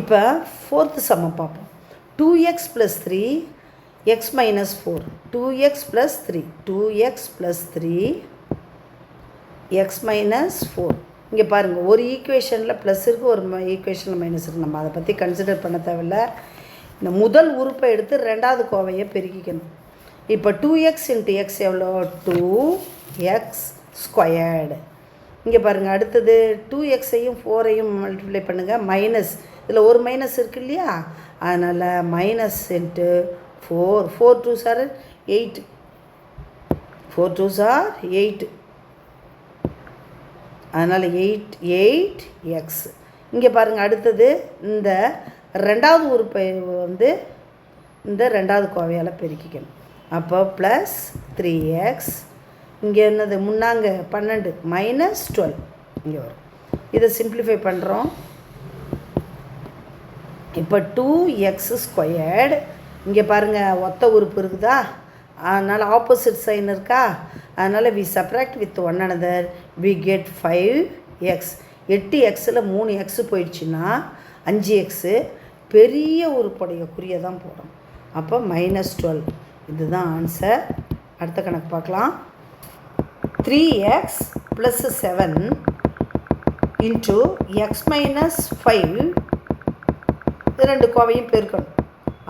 இப்போ ஃபோர்த்து சமம் பார்ப்போம். Two x plus three x minus four two x plus three two x plus three x minus four இங்கே பாருங்கள் ஒரு ஈக்குவேஷனில் ப்ளஸ் இருக்குது ஒரு ஈக்குவேஷனில் மைனஸ் இருக்குது நம்ம அதை பற்றி கன்சிடர் பண்ண தேவையில்ல. இந்த முதல் உறுப்பை எடுத்து ரெண்டாவது கோவையை பெருக்கிக்கணும். இப்போ டூ எக்ஸ் இன்ட்டு எக்ஸ் எவ்வளோ டூ எக்ஸ் ஸ்கொயர்டு இங்கே பாருங்கள் அடுத்தது டூ எக்ஸையும் ஃபோரையும் மல்டிப்ளை பண்ணுங்கள் மைனஸ் இதில் ஒரு மைனஸ் இருக்கு இல்லையா? அதனால் minus cent four four two sir eight four two sir eight அதனால் எயிட் எயிட் எக்ஸ் இங்கே பாருங்கள் அடுத்தது இந்த ரெண்டாவது உறுப்பை வந்து இந்த ரெண்டாவது கோவையால் பெருக்கிக்கணும். அப்போ ப்ளஸ் த்ரீ எக்ஸ் இங்கே என்னது? முன்னாங்க பன்னெண்டு மைனஸ் டுவெல் இங்கே வரும். இதை சிம்பிளிஃபை பண்ணுறோம் இப்போ டூ எக்ஸ் ஸ்கொயர்டு இங்கே பாருங்கள் ஒத்த உறுப்பு இருக்குதா? அதனால் ஆப்போசிட் சைன் இருக்கா? அதனால் we subtract with one another we get five x எட்டு எக்ஸில் மூணு எக்ஸு போயிடுச்சுன்னா அஞ்சு எக்ஸு பெரிய உறுப்புடைய குறியை தான் போடும். அப்போ மைனஸ் டுவெல் இதுதான் ஆன்சர் அடுத்த கணக்கு பார்க்கலாம். Three x plus seven into x minus five ரெண்டு கோவையும் பெருக்கணும்.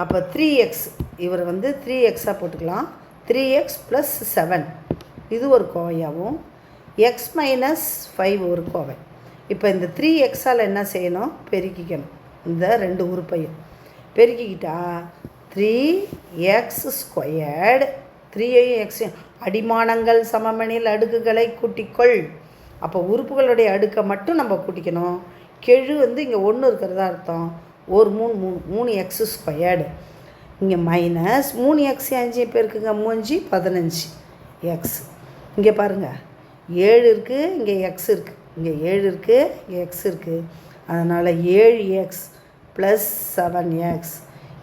அப்போ த்ரீ எக்ஸ் இவர் வந்து த்ரீ எக்ஸாக போட்டுக்கலாம். த்ரீ எக்ஸ் ப்ளஸ் செவன் இது ஒரு கோவையாகவும் எக்ஸ் மைனஸ் ஃபைவ் ஒரு கோவை. இப்போ இந்த த்ரீ எக்ஸால் என்ன செய்யணும்? பெருக்கிக்கணும். இந்த ரெண்டு உறுப்பையும். பெருக்கிக்கிட்டா த்ரீ எக்ஸ் ஸ்கொயர்டு த்ரீயையும் எக்ஸையும் அடிமானங்கள் சமமணில் அடுக்குகளை கூட்டிக்கொள். அப்போ உறுப்புகளுடைய அடுக்கை மட்டும் நம்ம கூட்டிக்கணும். கெழு வந்து இங்கே ஒன்று இருக்கிறதா அர்த்தம். ஒரு மூணு மூணு மூணு எக்ஸ் ஸ்கொயர்டு இங்கே மைனஸ் மூணு எக்ஸ் அஞ்சு பேருக்குங்க மூஞ்சி பதினஞ்சு எக்ஸ் இங்கே பாருங்கள் ஏழு இருக்குது இங்கே எக்ஸ் இருக்குது இங்கே ஏழு இருக்குது இங்கே எக்ஸ் இருக்குது அதனால் ஏழு எக்ஸ் ப்ளஸ் செவன் எக்ஸ்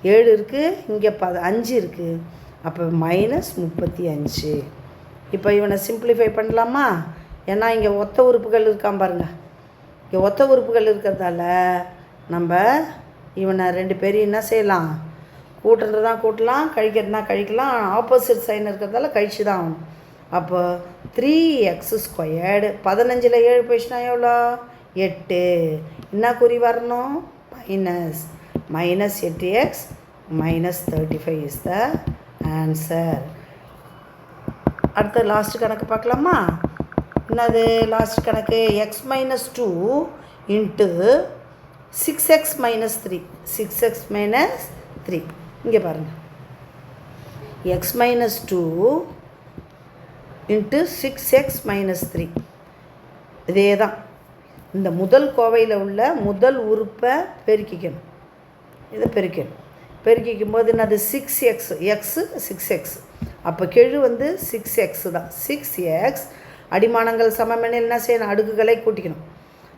ஏழு இருக்குது இங்கே ப அஞ்சு இருக்குது அப்போ மைனஸ் முப்பத்தி அஞ்சு. இப்போ இவனை சிம்பிளிஃபை பண்ணலாமா? ஏன்னா இங்கே ஒத்த உறுப்புகள் இருக்கான் பாருங்கள் இங்கே ஒத்த உறுப்புகள் இருக்கிறதால நம்ம இவனை ரெண்டு பேரையும் என்ன செய்யலாம்? கூட்டுறது தான் கூட்டலாம் கழிக்கிறதுனா கழிக்கலாம். ஆப்போசிட் சைன் இருக்கிறதால கழிச்சு தான் ஆகணும். அப்போ த்ரீ எக்ஸ் ஸ்கொயர்டு பதினஞ்சில் ஏழு போயிடுச்சுனா எவ்வளோ? எட்டு. என்ன குறி வரணும்? மைனஸ் மைனஸ் எட்டு x minus thirty five is the answer அடுத்த லாஸ்ட் கணக்கு பார்க்கலாமா? என்னது? லாஸ்ட் கணக்கு? X minus two into six x minus three six x minus three இங்கே பாருங்கள் x minus two into six x minus three இதே தான் இந்த முதல் கோவையில் உள்ள முதல் உறுப்பை பெருக்கிக்கணும். இதை பெருக்கணும். பெருக்கிக்கும் போது என்னது? Six x. X six x. அப்போ கெழு வந்து சிக்ஸ் எக்ஸு தான். Six x. அடிமானங்கள் சமமெனில் என்ன செய்யணும்? அடுக்குகளை கூட்டிக்கணும்.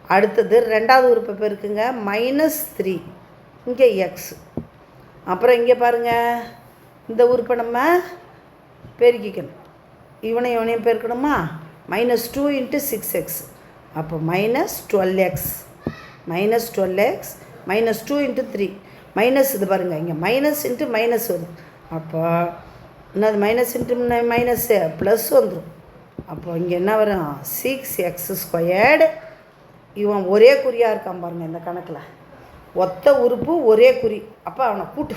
அடுத்தது ரெண்டாவது உறுப்பை பெருக்குங்க மைனஸ் த்ரீ இங்கே எக்ஸ் அப்புறம் இங்கே பாருங்கள் இந்த உறுப்பை நம்ம பெருக்கிக்கணும். இவனையும் இவனையும் பெருக்கணுமா? Minus two into six x அப்போ minus twelve x minus twelve x minus two into three minus இது பாருங்கள் இங்கே மைனஸ் இன்ட்டு மைனஸ் வருது அப்போ என்னது? மைனஸ் இன்ட்டு மைனஸ்ஸு ப்ளஸ் வந்துடும் அப்போ இங்கே என்ன வரும்? சிக்ஸ் எக்ஸ் ஸ்கொயர்டு இவன் ஒரே குறியாக இருக்கான் பாருங்கள் இந்த கணக்கில். ஒத்த உறுப்பு ஒரே குறி. அப்போ அவனை கூட்டு.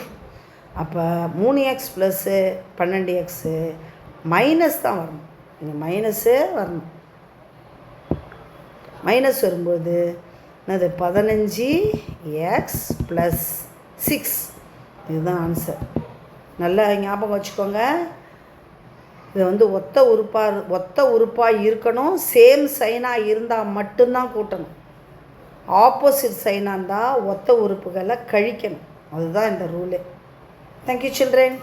அப்போ மூணு எக்ஸ் ப்ளஸ்ஸு பன்னெண்டு எக்ஸு மைனஸ் தான் வரணும். இங்கே மைனஸே வரணும். மைனஸ் வரும்போது என்னது? பதினஞ்சு எக்ஸ் ப்ளஸ் சிக்ஸ் இதுதான் ஆன்சர் நல்லா ஞாபகம் வச்சுக்கோங்க. இது வந்து ஒத்த உறுப்பாக ஒத்த உறுப்பாக இருக்கணும். சேம் சைனாக இருந்தால் மட்டும்தான் கூட்டணும். ஆப்போசிட் சைனாக இருந்தால் ஒத்த உறுப்புகளை கழிக்கணும். அதுதான் இந்த ரூலே தேங்க்யூ சில்ட்ரன்